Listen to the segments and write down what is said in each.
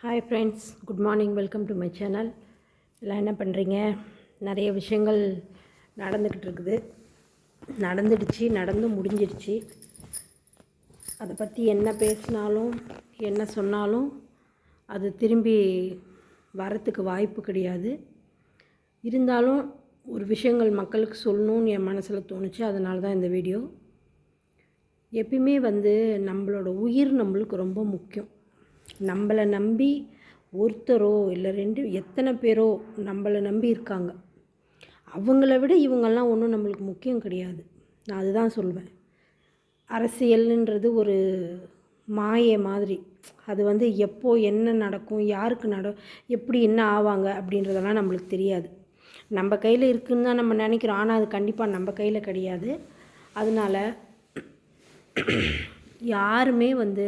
Hi friends good morning welcome to my channel எல்லாம் என்ன பண்ணுறீங்க நிறைய விஷயங்கள் நடந்துக்கிட்டு இருக்குது. நடந்துடுச்சு நடந்து முடிஞ்சிடுச்சு. அதை பற்றி என்ன பேசினாலும் என்ன சொன்னாலும் அது திரும்பி வரத்துக்கு வாய்ப்பு கிடையாது. இருந்தாலும் ஒரு விஷயங்கள் மக்களுக்கு சொல்லணும்னு என் மனசில் தோணுச்சு. அதனால தான் இந்த வீடியோ. எப்பயுமே வந்து நம்மளோட உயிர் நம்மளுக்கு ரொம்ப முக்கியம். நம்மளை நம்பி ஒருத்தரோ இல்லை ரெண்டு எத்தனை பேரோ நம்மளை நம்பி இருக்காங்க. அவங்கள விட இவங்கெல்லாம் ஒன்றும் நம்மளுக்கு முக்கியம் கிடையாது. நான் அதுதான் சொல்வேன். அரசியல்ன்றது ஒரு மாயை மாதிரி. அது வந்து எப்போ என்ன நடக்கும் யாருக்கு நட எப்படி என்ன ஆவாங்க அப்படின்றதெல்லாம் நம்மளுக்கு தெரியாது. நம்ம கையில் இருக்குன்னு தான் நம்ம நினைக்கிறோம். ஆனால் அது கண்டிப்பாக நம்ம கையில் கிடையாது. அதனால் யாருமே வந்து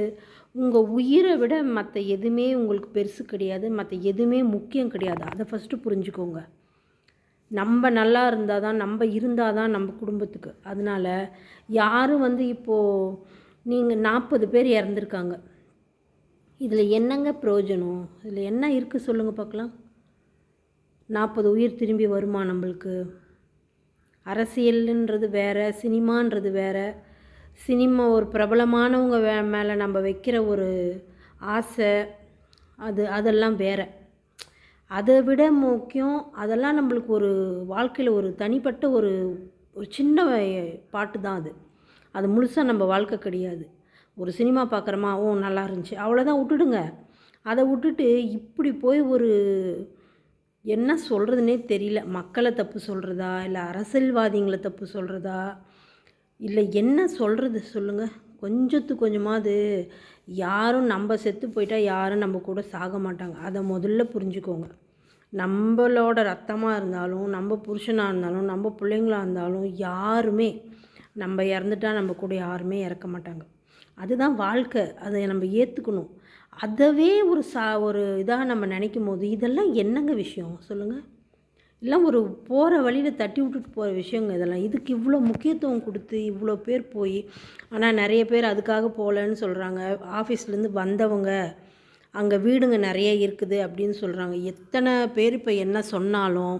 உங்கள் உயிரை விட மற்ற எதுவுமே உங்களுக்கு பெருசு கிடையாது மற்ற எதுவுமே முக்கியம் கிடையாது. அதை ஃபஸ்ட்டு புரிஞ்சுக்கோங்க. நம்ம நல்லா இருந்தால் தான் நம்ம இருந்தால் தான் நம்ம குடும்பத்துக்கு. அதனால் யாரும் வந்து இப்போது நீங்கள் நாற்பது பேர் இறந்துருக்காங்க. இதில் என்னங்க பிரயோஜனம்? இதில் என்ன இருக்குது சொல்லுங்கள் பார்க்கலாம். நாற்பது உயிர் திரும்பி வருமா நம்மளுக்கு? அரசியல்ன்றது வேறு சினிமான்றது வேறு. சினிமா ஒரு பிரபலமானவங்க வே மேலே நம்ம வைக்கிற ஒரு ஆசை அது அதெல்லாம் வேறு. அதை விட முக்கியம் அதெல்லாம் நம்மளுக்கு ஒரு வாழ்க்கையில் ஒரு தனிப்பட்ட ஒரு ஒரு சின்ன பாட்டு தான் அது. அது முழுசாக நம்ம வாழ்க்கை கிடையாது. ஒரு சினிமா பார்க்குறோமா ஓ நல்லா இருந்துச்சு அவ்வளோதான் விட்டுடுங்க. அதை விட்டுட்டு இப்படி போய் ஒரு என்ன சொல்கிறதுனே தெரியல. மக்களை தப்பு சொல்கிறதா இல்லை அரசியல்வாதிங்களை தப்பு சொல்கிறதா இல்லை என்ன சொல்கிறது சொல்லுங்கள் கொஞ்சத்துக்கு கொஞ்சமாவது யாரும் நம்ம செத்து போயிட்டா யாரும் நம்ம கூட சாக மாட்டாங்க. அதை முதல்ல புரிஞ்சுக்கோங்க. நம்மளோட ரத்தமாக இருந்தாலும் நம்ம புருஷனாக இருந்தாலும் நம்ம பிள்ளைங்களாக இருந்தாலும் யாருமே நம்ம இறந்துட்டா நம்ம கூட யாருமே இறக்க மாட்டாங்க. அதுதான் வாழ்க்கை. அதை நம்ம ஏற்றுக்கணும் அதவே ஒரு சா ஒரு இதாக நம்ம நினைக்கும் போது இதெல்லாம் என்னங்க விஷயம்? சொல்லுங்கள் எல்லாம் ஒரு போகிற வழியில் தட்டி விட்டுட்டு போகிற விஷயங்க இதெல்லாம். இதுக்கு இவ்வளோ முக்கியத்துவம் கொடுத்து இவ்வளோ பேர் போய் ஆனால் நிறைய பேர் அதுக்காக போகலன்னு சொல்கிறாங்க ஆஃபீஸ்லேருந்து வந்தவங்க அங்கே வீடுங்க நிறைய இருக்குது அப்படின்னு சொல்கிறாங்க எத்தனை பேர் இப்போ என்ன சொன்னாலும்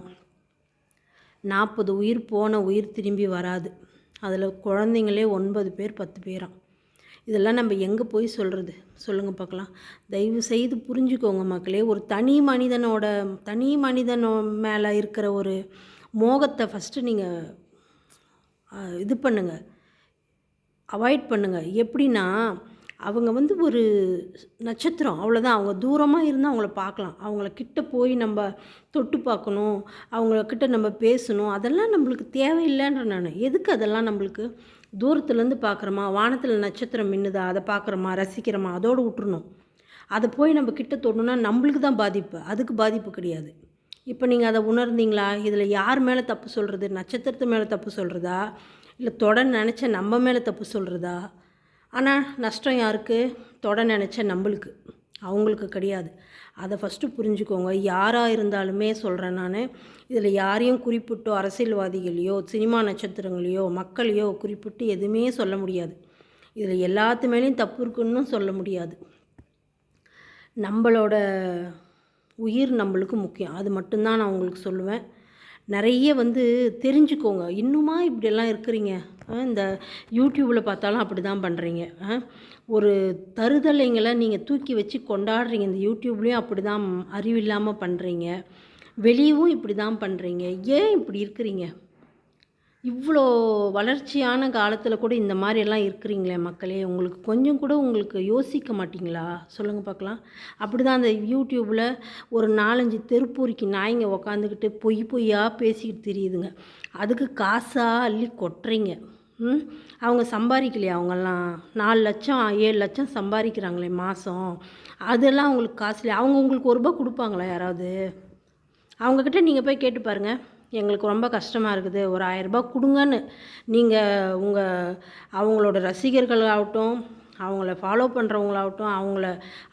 நாற்பது உயிர் போன உயிர் திரும்பி வராது. அதில் குழந்தைங்களே ஒன்பது பேர் பத்து பேராம். இதெல்லாம் நம்ம எங்கே போய் சொல்கிறது சொல்லுங்கள் பார்க்கலாம் தயவு செய்து புரிஞ்சுக்கோங்க மக்களே. ஒரு தனி மனிதனோட தனி மனிதனோ மேலே இருக்கிற ஒரு மோகத்தை ஃபஸ்ட்டு நீங்கள் இது பண்ணுங்கள் அவாய்ட் பண்ணுங்கள் எப்படின்னா அவங்க வந்து ஒரு நட்சத்திரம். அவ்வளோதான் அவங்க தூரமாக இருந்தால் அவங்கள பார்க்கலாம். அவங்கள கிட்ட போய் நம்ம தொட்டு பார்க்கணும். அவங்கக்கிட்ட நம்ம பேசணும். அதெல்லாம் நம்மளுக்கு தேவையில்லைன்ற நான். எதுக்கு அதெல்லாம் நம்மளுக்கு? தூரத்துலேருந்து பார்க்குறோமா வானத்தில் நட்சத்திரம் மின்னுதா அதை பார்க்குறோமா ரசிக்கிறோமா அதோடு விட்டுருணும் அதை போய் நம்ம கிட்ட தொடணும்னா நம்மளுக்கு தான் பாதிப்பு. அதுக்கு பாதிப்பு கிடையாது. இப்போ நீங்கள் அதை உணர்ந்தீங்களா? இதில் யார் மேலே தப்பு சொல்கிறது? நட்சத்திரத்து மேலே தப்பு சொல்கிறதா? இல்லை தொட நினச்ச நம்ம மேலே தப்பு சொல்கிறதா? ஆனால் நஷ்டம் யாருக்கு? தொட நினச்ச நம்மளுக்கு. அவங்களுக்கு கிடையாது. அதை ஃபஸ்ட்டு புரிஞ்சுக்கோங்க. யாராக இருந்தாலுமே சொல்கிறேன் நான். இதில் யாரையும் குறிப்பிட்டோ அரசியல்வாதிகளையோ சினிமா நட்சத்திரங்களையோ மக்களையோ குறிப்பிட்டு எதுவுமே சொல்ல முடியாது. இதில் எல்லாத்து மேலேயும் தப்பு இருக்குன்னு சொல்ல முடியாது. நம்மளோட உயிர் நம்மளுக்கு முக்கியம். அது மட்டும்தான் நான் உங்களுக்கு சொல்லுவேன். நிறைய வந்து தெரிஞ்சுக்கோங்க. இன்னுமா இப்படியெல்லாம் இருக்கிறீங்க? இந்த யூடியூப்பில் பார்த்தாலும் அப்படி தான் பண்ணுறீங்க ஒரு தருதலைங்களை நீங்கள் தூக்கி வச்சு கொண்டாடுறீங்க. இந்த யூடியூப்லேயும் அப்படி தான் அறிவில்லாமல் பண்ணுறீங்க வெளியவும் இப்படி தான் பண்ணுறீங்க ஏன் இப்படி இருக்கிறீங்க? இவ்வளோ வளர்ச்சியான காலத்தில் கூட இந்த மாதிரியெல்லாம் இருக்கிறீங்களே மக்களே. உங்களுக்கு கொஞ்சம் கூட உங்களுக்கு யோசிக்க மாட்டிங்களா? சொல்லுங்கள் பார்க்கலாம் அப்படி தான் அந்த யூடியூப்பில் ஒரு நாலஞ்சு தெருப்பூரிக்கு நாய்ங்க உக்காந்துக்கிட்டு பொய் பொய்யாக பேசிக்கிட்டு தெரியுதுங்க. அதுக்கு காசாக அள்ளி கொட்டுறீங்க. ம்? அவங்க சம்பாதிக்கலையா அவங்கெல்லாம்? நாலு லட்சம் ஏழு லட்சம் சம்பாதிக்கிறாங்களே மாதம் அதெல்லாம் அவங்களுக்கு காசுலையா அவங்க உங்களுக்கு ஒரு ரூபா கொடுப்பாங்களா யாராவது? அவங்கக்கிட்ட நீங்கள் போய் கேட்டு பாருங்கள் எங்களுக்கு ரொம்ப கஷ்டமாக இருக்குது. ஒரு ஆயரரூபா கொடுங்கன்னு. நீங்கள் உங்கள் அவங்களோட ரசிகர்களாகட்டும் அவங்கள ஃபாலோ பண்ணுறவங்களாகட்டும் அவங்கள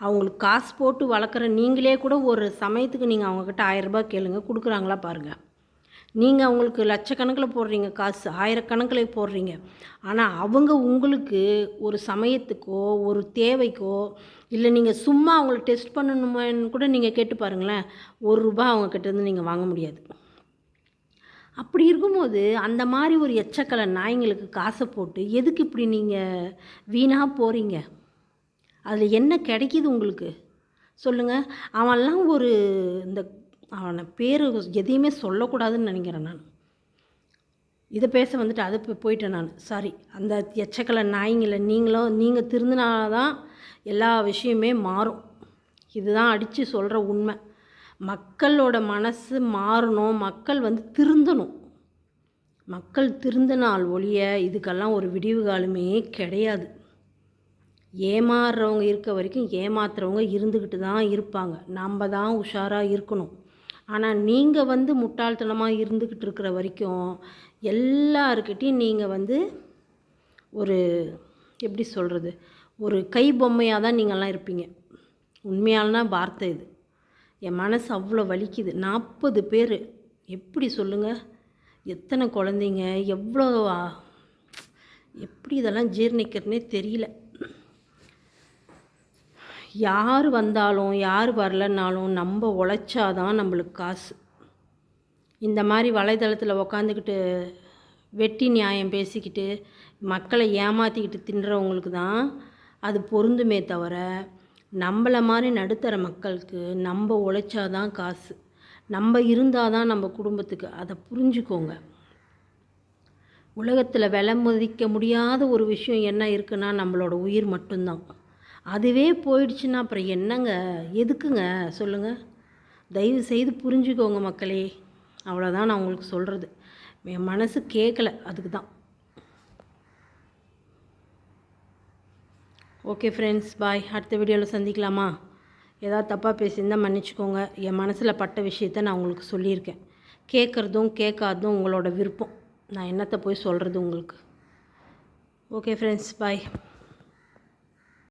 அவங்களுக்கு காசு போட்டு வளர்க்குற நீங்களே கூட ஒரு சமயத்துக்கு நீங்கள் அவங்கக்கிட்ட ஆயரரூபா கேளுங்க. கொடுக்குறாங்களா பாருங்கள் நீங்கள் அவங்களுக்கு லட்சக்கணக்கில் போடுறீங்க காசு ஆயிரக்கணக்கில் போடுறீங்க. ஆனால் அவங்க உங்களுக்கு ஒரு சமயத்துக்கோ ஒரு தேவைக்கோ இல்லை நீங்கள் சும்மா அவங்கள டெஸ்ட் பண்ணணுமான்னு கூட நீங்கள் கேட்டு பாருங்களேன். ஒரு ரூபா அவங்கக்கிட்டேருந்து நீங்கள் வாங்க முடியாது. அப்படி இருக்கும்போது அந்த மாதிரி ஒரு எச்சக்கலை நாய்ங்களுக்கு காசை போட்டு எதுக்கு இப்படி நீங்கள் வீணாக போகிறீங்க அதில் என்ன கிடைக்கிது உங்களுக்கு? சொல்லுங்கள் அவன்லாம் ஒரு இந்த அவனை பேர் எதையுமே சொல்லக்கூடாதுன்னு நினைக்கிறேன் நான். இதை பேச வந்துட்டு அதை போயிட்டேன் நான். சாரி அந்த எச்சக்கலை நாய்ங்களை நீங்களும் நீங்கள் திருந்தினால்தான் எல்லா விஷயமே மாறும். இதுதான் அடித்து சொல்கிற உண்மை. மக்களோட மனசு மாறணும் மக்கள் வந்து திருந்தணும். மக்கள் திருந்தினால் ஒழிய இதுக்கெல்லாம் ஒரு விடிவு காலமே கிடையாது. ஏமாறுறவங்க இருக்க வரைக்கும் ஏமாத்துறவங்க இருந்துக்கிட்டு தான் இருப்பாங்க. நம்ம தான் உஷாராக இருக்கணும். ஆனால் நீங்கள் வந்து முட்டாள்தனமாக இருந்துக்கிட்டு இருக்கிற வரைக்கும் எல்லாருக்கிட்டையும் நீங்கள் வந்து ஒரு எப்படி சொல்கிறது ஒரு கை பொம்மையாக தான் நீங்கள்லாம் இருப்பீங்க. உண்மையாலனா வார்த்தை இது. என் மனசு அவ்வளோ வலிக்குது. நாற்பது பேர். எப்படி சொல்லுங்கள் எத்தனை குழந்தைங்க? எவ்வளோ எப்படி இதெல்லாம் ஜீர்ணிக்கிறதுனே தெரியல. யார் வந்தாலும் யார் வரலனாலும் நம்ம உழைச்சாதான் நம்மளுக்கு காசு. இந்த மாதிரி வலைதளத்தில் உக்காந்துக்கிட்டு வெட்டி நியாயம் பேசிக்கிட்டு மக்களை ஏமாற்றிக்கிட்டு தின்றவங்களுக்கு தான் அது பொருந்துமே தவிர நம்மளை மாதிரி நடுத்தர மக்களுக்கு நம்ம உழைச்சாதான் காசு. நம்ம இருந்தால் தான் நம்ம குடும்பத்துக்கு. அதை புரிஞ்சுக்கோங்க. உலகத்தில் விலை மதிக்க முடியாத ஒரு விஷயம் என்ன இருக்குன்னா நம்மளோட உயிர் மட்டும்தான். அதுவே போயிடுச்சுன்னா அப்புறம் என்னங்க? எதுக்குங்க? சொல்லுங்கள் தயவு செய்து புரிஞ்சுக்கோங்க மக்களே. அவ்வளோதான் நான் உங்களுக்கு சொல்கிறது என் மனசு கேட்கல அதுக்கு தான் ஓகே ஃப்ரெண்ட்ஸ் பாய் அடுத்த வீடியோவில் சந்திக்கலாமா? ஏதாவது தப்பாக பேசியிருந்தால் மன்னிச்சுக்கோங்க. என் மனசில் பட்ட விஷயத்த நான் உங்களுக்கு சொல்லியிருக்கேன். கேட்குறதும் கேட்காததும் உங்களோட விருப்பம். நான் என்னத்தை போய் சொல்கிறது உங்களுக்கு? Okay friends bye